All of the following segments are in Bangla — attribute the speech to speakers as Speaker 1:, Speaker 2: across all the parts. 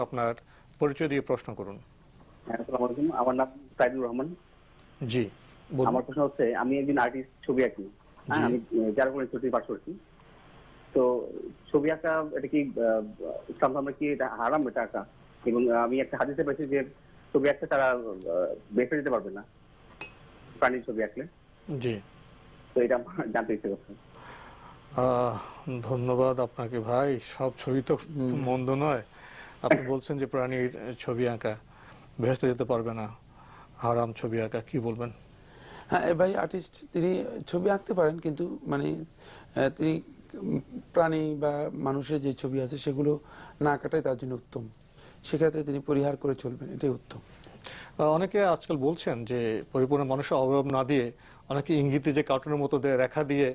Speaker 1: আপনার পরিচয় দিয়ে প্রশ্ন করুন।
Speaker 2: হ্যাঁ, আসসালামু আলাইকুম। আমার নাম সাইদুর রহমান।
Speaker 1: জি
Speaker 2: আমার প্রশ্ন হচ্ছে আমি একদিন আর্টিস্ট ছবি আঁকি। হ্যাঁ। আমি ছুটি করছি। তো ছবি আঁকা এটা কি ইসলাম ধর্মে কি এটা হারাম এটা আঁকা এবং আমি একটা হাদিসে পেয়েছি যে ছবি আঁকতে তারা বেঁচে যেতে পারবে না প্রাণীর ছবি আঁকলে।
Speaker 1: জি।
Speaker 2: তো এটা জানতে ইচ্ছে করছে।
Speaker 1: আহ, ধন্যবাদ আপনাকে ভাই। সব ছবি তো মন্দ নয়। আপনি বলছেন যে প্রাণীর ছবি আঁকা ভেসতে যেতে পারবে না। হারাম ছবি আঁকা কি বলবেন?
Speaker 3: হ্যাঁ ভাই আর্টিস্ট তিনি ছবি আঁকতে পারেন কিন্তু মানে তিনি প্রাণী বা মানুষের যে ছবি আছে সেগুলো না আঁকাটাই তার জন্য উত্তম। সেক্ষেত্রে তিনি পরিহার করে চলবেন এটাই উত্তম।
Speaker 1: অনেকে আজকাল বলছেন যে পরিপূর্ণ মানুষের অবয়ব না দিয়ে অনেকে ইঙ্গিতে যে কার্টুনের মতো দিয়ে রেখা দিয়ে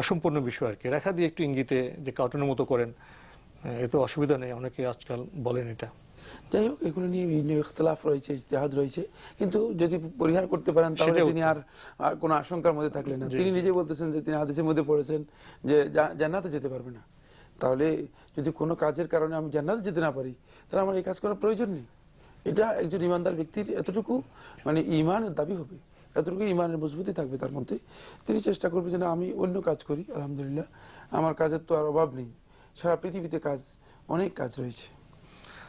Speaker 1: অসম্পূর্ণ বিষয় আর কি। রেখা দিয়ে একটু ইঙ্গিতে যে কার্টুনের মতো করেন। এতে অসুবিধা নেই অনেকে আজকাল বলেন এটা।
Speaker 3: যাই হোক এগুলো নিয়ে বিভিন্ন ইখতলাফ রয়েছে ইজতেহাদ রয়েছে। কিন্তু যদি পরিহার করতে পারেন তাহলে তিনি আর আর কোনো আশঙ্কার মধ্যে থাকলেন না। তিনি। নিজে বলতেছেন যে তিনি হাদিসের মধ্যে পড়েছেন যে জান্নাতে যেতে পারবে না। তাহলে যদি কোনো কাজের কারণে আমি জান্নাতে যেতে না পারি তাহলে আমার এই কাজ করার প্রয়োজন নেই। এটা একজন ইমানদার ব্যক্তির এতটুকু মানে ইমানের দাবি হবে। এতটুকু ইমানের মজবুতি থাকবে তার মধ্যে। তিনি চেষ্টা করবে যে না আমি অন্য কাজ করি আলহামদুলিল্লাহ। আমার কাজের তো আর অভাব নেই। সারা পৃথিবীতে কাজ অনেক কাজ রয়েছে।